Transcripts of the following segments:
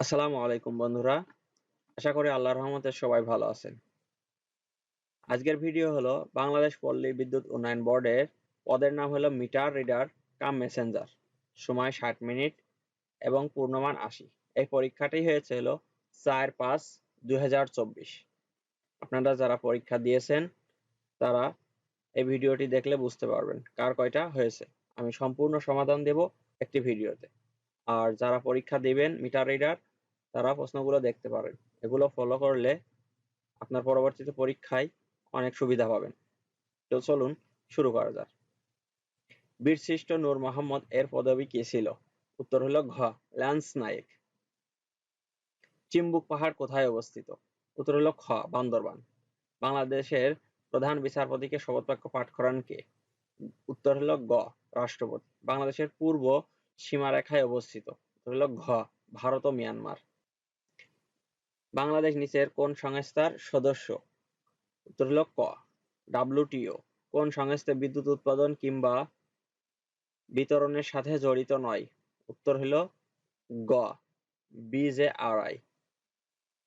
আসসালামু আলাইকুম, বন্ধুরা। আশা করি আল্লাহর রহমতে সবাই ভালো আছেন। আজকের ভিডিও হলো বাংলাদেশ পল্লী বিদ্যুৎ উন্নয়ন বোর্ডের, পদের নাম হলো মিটার রিডার কাম মেসেঞ্জার, সময় ষাট মিনিট এবং পূর্ণমান আশি। এই পরীক্ষাটি হয়েছে হলো চার পাঁচ দুই আপনারা যারা পরীক্ষা দিয়েছেন, তারা এই ভিডিওটি দেখলে বুঝতে পারবেন কার কয়টা হয়েছে। আমি সম্পূর্ণ সমাধান দেব একটি ভিডিওতে। আর যারা পরীক্ষা দিবেন মিটার রিডার তারা প্রশ্নগুলো দেখতে পারেন। এগুলো ফলো করলে আপনার পরবর্তীতে পরীক্ষায় অনেক সুবিধা পাবেন। তো চলুন শুরু করা যাক। বীরশ্রেষ্ঠ নূর মোহাম্মদ এর পদবি কি ছিল? উত্তর হলো ঘ, ল্যান্স নায়েক। চিম্বুক পাহাড় কোথায় অবস্থিত? উত্তর হলো খ, বান্দরবান। বাংলাদেশের প্রধান বিচারপতিকে শপথ বাক্য পাঠ করান কে? উত্তর হলো গ, রাষ্ট্রপতি। বাংলাদেশের পূর্ব সীমারেখায় অবস্থিত। হলো ঘ, ভারত ও মিয়ানমার। বাংলাদেশ নিচের কোন সংস্থার সদস্য? উত্তর হলো ক, ডাব্লিউটিও। কোন সংস্থা বিদ্যুৎ উৎপাদন কিংবা বিতরণের সাথে জড়িত নয়? উত্তর হলো গ বিজেআরআই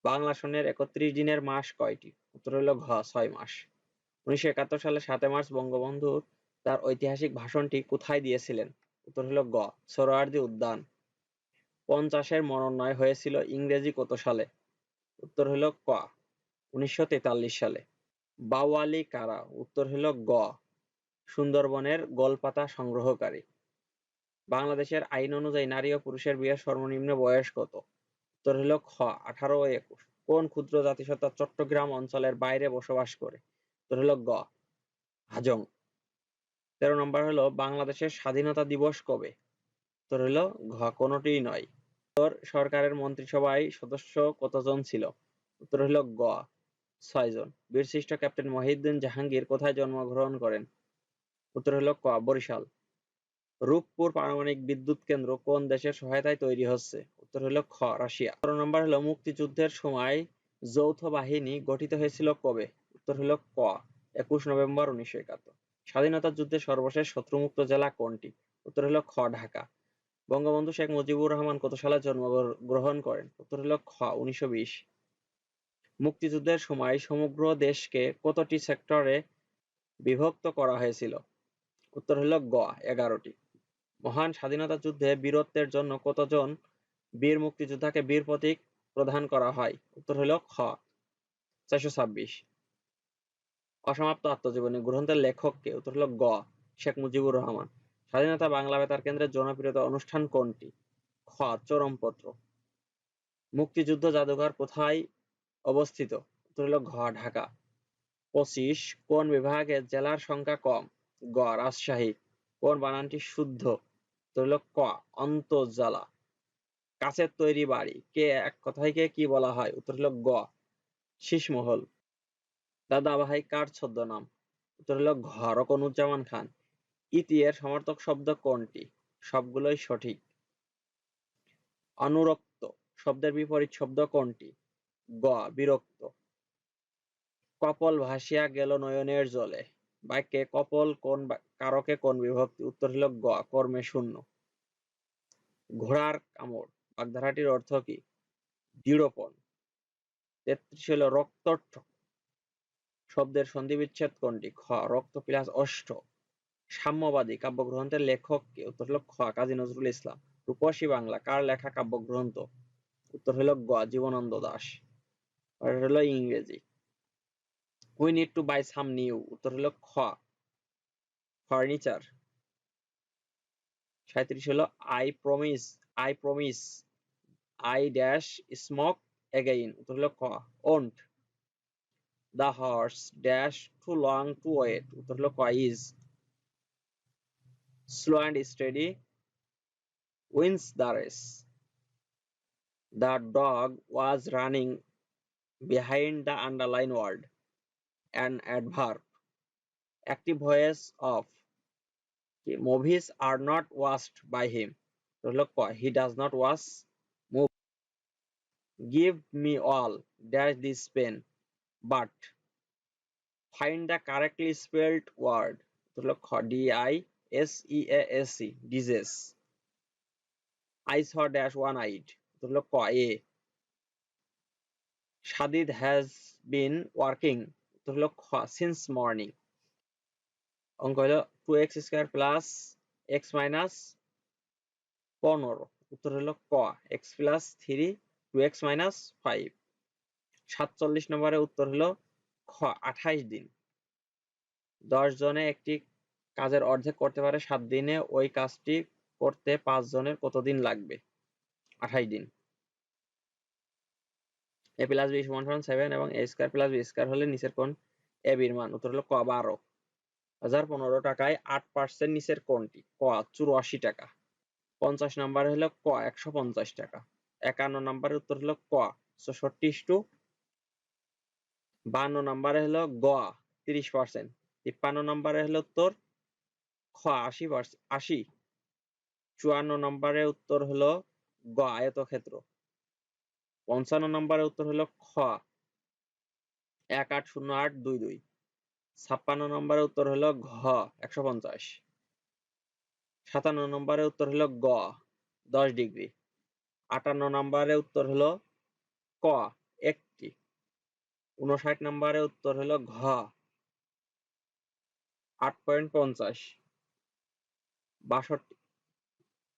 বাংলা সনের একত্রিশ দিনের মাস কয়টি? উত্তর হলো ঘ, ছয় মাস। উনিশশো একাত্তর সালে সাতই মার্চ বঙ্গবন্ধু তার ঐতিহাসিক ভাষণটি কোথায় দিয়েছিলেন? উত্তর হলো গ সোহরাওয়ার্দী উদ্যান। পঞ্চাশের মনোনয় হয়েছিল ইংরেজি কত সালে উত্তর হলো ক, উনিশশো সালে। বাওয়ালি কারা? উত্তর হলো গ, সুন্দরবনের গোলপাতা সংগ্রহকারী। বাংলাদেশের আইন অনুযায়ী নারী ও পুরুষের বিয়ের সর্বনিম্ন বয়স কত? উত্তর হলো খ, আঠারো ও একুশ। কোন ক্ষুদ্র জাতিসত্তা চট্টগ্রাম অঞ্চলের বাইরে বসবাস করে? উত্তর হলো গ, হাজং। তেরো নম্বর হলো বাংলাদেশের স্বাধীনতা দিবস কবে? উত্তর হলো, ঘ কোনটিই নয়। সরকারের মন্ত্রিসভায় সদস্য কতজন ছিল? উত্তর হলো, গ ছয়জন বীরশ্রেষ্ঠ ক্যাপ্টেন মহিউদ্দিন জাহাঙ্গীর কোথায় জন্মগ্রহণ করেন? উত্তর হলো, ক, বরিশাল। রূপপুর পারমাণবিক বিদ্যুৎ কেন্দ্র কোন দেশের সহায়তায় তৈরি হচ্ছে? উত্তর হলো, খ, রাশিয়া। তেরো নম্বর হলো, মুক্তিযুদ্ধের সময় যৌথ বাহিনী গঠিত হয়েছিল কবে? উত্তর হলো, ক, একুশ নভেম্বর উনিশশো একাত্তর। স্বাধীনতা যুদ্ধের সর্বশেষ শত্রুমুক্ত জেলা কোনটি? উত্তর হলো খ, ঢাকা। বঙ্গবন্ধু শেখ মুজিবুর রহমান কত সালে জন্মগ্রহণ করেন? উত্তর হলো খ, উনিশশো মুক্তিযুদ্ধের সময় সমগ্র দেশকে কতটি সেক্টরে বিভক্ত করা হয়েছিল? উত্তর হলো গ, এগারোটি। মহান স্বাধীনতা যুদ্ধে বীরত্বের জন্য কতজন বীর মুক্তিযোদ্ধাকে বীর প্রতীক প্রদান করা হয়? উত্তর হলো খ, চারশো ছাব্বিশ। অসমাপ্ত আত্মজীবনী, গ্রন্থের লেখককে উত্তর হলো গ, শেখ মুজিবুর রহমান। স্বাধীনতা বাংলা বেতার কেন্দ্রের জনপ্রিয়তা অনুষ্ঠান কোনটি? খ, চরমপত্র। মুক্তিযুদ্ধ জাদুঘর কোথায় অবস্থিত? উত্তর হলো ঘ, ঢাকা। পঁচিশ, কোন বিভাগে জেলার সংখ্যা কম? গ, রাজশাহী। কোন বানানটি শুদ্ধ? উত্তর হলো ক, অন্তর্জালা। কাছের তৈরি বাড়ি। কে, এক কথায় কে কি বলা হয়? উত্তর হলো গ শীষমহল দাদা ভাই কার ছদ্মনাম? উত্তর হলো ঘ রকনুজ্জামান খান। ইতি এর সমার্থক শব্দ কোনটি? সবগুলোই সঠিক। অনুরক্ত শব্দের বিপরীত শব্দ কোনটি? গ, বিরক্ত। কপল ভাসিয়া গেল নয়নের জলে। বাক্যে কপল কোন কারকে কোন বিভক্তি? উত্তর হল গ, কর্মে শূন্য। ঘোড়ার কামড়, বাগধারাটির অর্থ কি? দৃঢ়পন। তেত্রিশ হলো রক্ত শব্দের সন্ধি বিচ্ছেদ কোনটি? খ, রক্ত প্লাস অষ্ট। সাম্যবাদী কাব্যগ্রন্থের লেখক কে? উত্তর হল খ, কাজী নজরুল ইসলাম। রূপসী বাংলা, কার লেখা কাব্যগ্রন্থ? উত্তর হল গ, জীবনানন্দ দাস। আর হলো ইংরেজি। We need to buy some new উত্তর হলো খ ফার্নিচার সাঁত্রিশ হলো I promise I promise I dash smoke again উত্তর হলো খ won't The horse dash to long to wait উত্তর হলো ক is slow and steady wins the race. The dog was running behind the underlined word. An adverb. Active voice of movies are not watched by him. So look, he does not watch movies. Give me all dash this pen, But find the correctly spelled word. D I S E A S C disease. I saw dash one eyed been working উত্তর হলো খ since morning অঙ্ক হলো two x square plus x minus পনেরো, উত্তর হলো ক x plus three two x minus five সাতচল্লিশ নম্বরের উত্তর হলো খ, আঠাইশ দিন। দশ জনে একটি কাজের অর্ধেক করতে পারে, সাত দিনে ওই কাজটি করতে পাঁচ জনের কতদিন লাগবে? আঠাইশ দিন। এ প্লাস বি সমান সমান সেভেন এবং a square plus b square হলে নিচের কোন এ বির মান। উত্তর হলো ক, বারো। হাজার পনেরো টাকায় আট পার্সেন্ট নিচের কোনটি ক, চুরাশি টাকা। পঞ্চাশ নাম্বার হলো ক, একশো পঞ্চাশ টাকা। একান্ন নাম্বারের উত্তর হলো ক, চৌষট্টি টু বান্ন নাম্বারে হলো গ, তিরিশ পার্সেন্ট তিপ্পান্ন নাম্বারে হলো উত্তর, খ, আশি পার্সেন্ট আশি। চুয়ান্ন নম্বরের উত্তর হলো গ, আয়তক্ষেত্র। পঞ্চান্ন নম্বরের উত্তর হলো খ, এক আট শূন্য আট দুই দুই। ছাপ্পান্ন নম্বরের উত্তর হলো ঘ, একশো পঞ্চাশ। সাতান্ন নম্বরের উত্তর হলো গ, দশ ডিগ্রি। আটান্ন নম্বরের উত্তর হলো ক, একটি। উনষাট নম্বরের উত্তর হলো ঘ। আট পয়েন্ট পঞ্চাশ। বাষট্টি,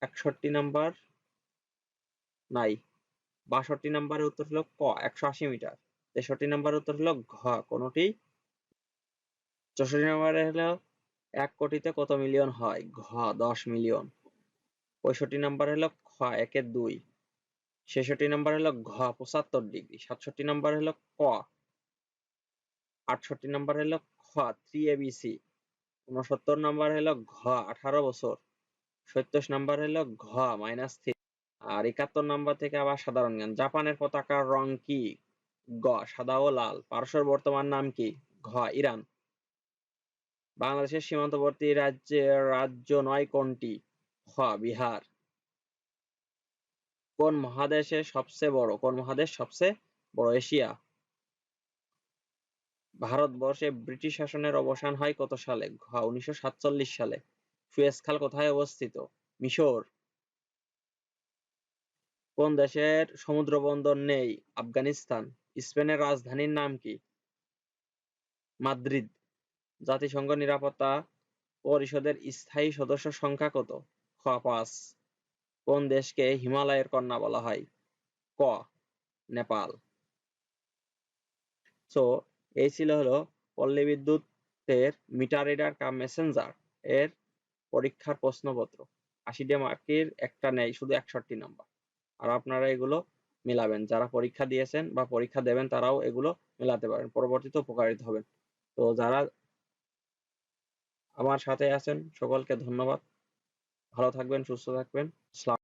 একষট্টি নাম্বার নাই। বাষট্টি নাম্বারের উত্তর হলো ক, একশো আশি মিটার। তেষট্টি নাম্বারের উত্তর হলো ঘ, কোনটি? চৌষট্টি নাম্বারে হলো এক কোটিতে কত মিলিয়ন হয়? ঘ, দশ মিলিয়ন। পঁয়ষট্টি নাম্বার হলো খ একের দুই। ছেষট্টি নাম্বার হলো ঘ, পঁচাত্তর ডিগ্রি। সাতষট্টি নাম্বার হলো ক আটষট্টি নাম্বার হলো খ থ্রি এবিসি উনসত্তর নাম্বার হলো ঘ, আঠারো বছর। সত্তর নাম্বার হলো ঘ মাইনাস থ্রি আর একাত্তর নাম্বার থেকে আবার সাধারণ জ্ঞান। জাপানের পতাকার রং কি? গ, সাদা ও লাল। পারস্যের বর্তমান নাম কি? ঘ, ইরান। বাংলাদেশের সীমান্তবর্তী রাজ্যের রাজ্য নয় কোনটি? খ বিহার। কোন মহাদেশে সবচেয়ে বড়? কোন মহাদেশ সবচেয়ে বড়? এশিয়া। ভারতবর্ষে ব্রিটিশ শাসনের অবসান হয় কত সালে? ঘ, উনিশশো সাতচল্লিশ সালে। সুয়েজ খাল কোথায় অবস্থিত? মিশর। কোন দেশের সমুদ্র বন্দর নেই? আফগানিস্তান। স্পেনের রাজধানীর নাম কি? মাদ্রিদ। জাতিসংঘ নিরাপত্তা পরিষদের স্থায়ী সদস্য সংখ্যা কত? খ, পাঁচ। কোন দেশকে হিমালয়ের কন্যা বলা হয়? ক, নেপাল। সো এই ছিল হলো পল্লী বিদ্যুতের মিটার রিডার কাম মেসেঞ্জার এর পরীক্ষার প্রশ্নপত্র। আশিটা মার্কের একটা নেই, শুধু একষট্টি নাম্বার। আর আপনারা এগুলো মেলাবেন। যারা পরীক্ষা দিয়েছেন বা পরীক্ষা দেবেন, তারাও এগুলো মেলাতে পারেন। পরবর্তীতে উপকারিত হবেন। তো যারা আমার সাথে আছেন, সকলকে ধন্যবাদ। ভালো থাকবেন, সুস্থ থাকবেন।